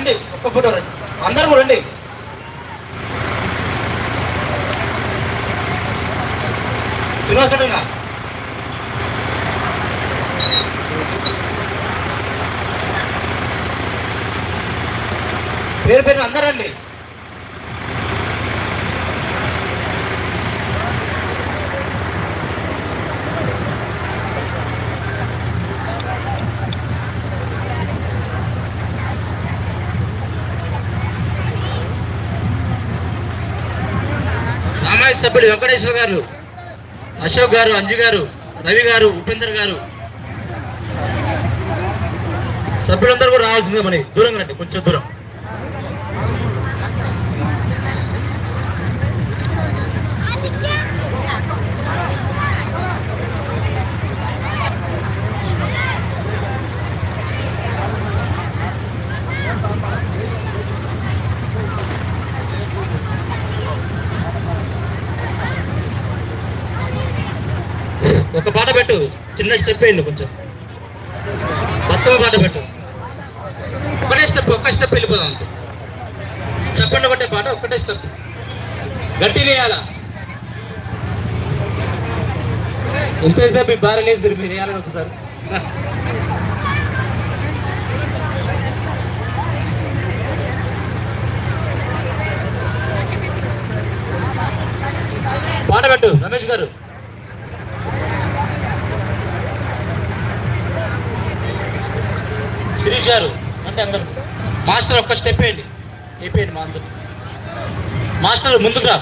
రండి ఒక్క ఫోటో రండి. అందరూ రండి. శ్రీనివాస్ పేరు పేరు అందరండి సామాజిక సభ్యులు వెంకటేశ్వర గారు అశోక్ గారు అంజు గారు రవి గారు ఉపేందర్ గారు. సభ్యులందరూ కూడా రావాల్సిందే మనకి దూరంగా రండి కొంచెం దూరం. ఒక పాట పెట్టు. చిన్న స్టెప్ వేయండి కొంచెం. మొత్తం పాట పెట్టు. ఒకటే స్టెప్ ఒక్క స్టెప్ వెళ్ళిపోదాం అంతే. చెప్పండి ఒకటే పాట ఒకటే స్టెప్ గట్టి వేయాలా ఇంతసేపు మీ భార్య లేదు మీరు వేయాలని ఒకసారి పాట పెట్టు రమేష్ గారు. పిలిచారు అంటే అందరు. మాస్టర్ ఒక్క స్టెప్ వేయండి. అయిపోయింది మా అందరు. మాస్టర్ ముందుకు రా.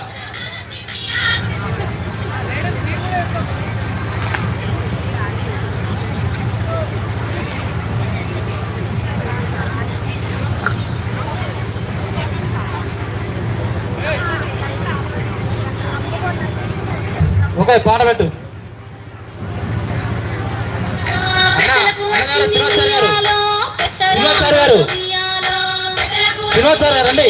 ఓకే పాట పెట్టు. శ్రీనివాస్ గారు. శ్రీనివాస్ సార్ గారు. శ్రీనివాస్ సార్ గారు. రండి.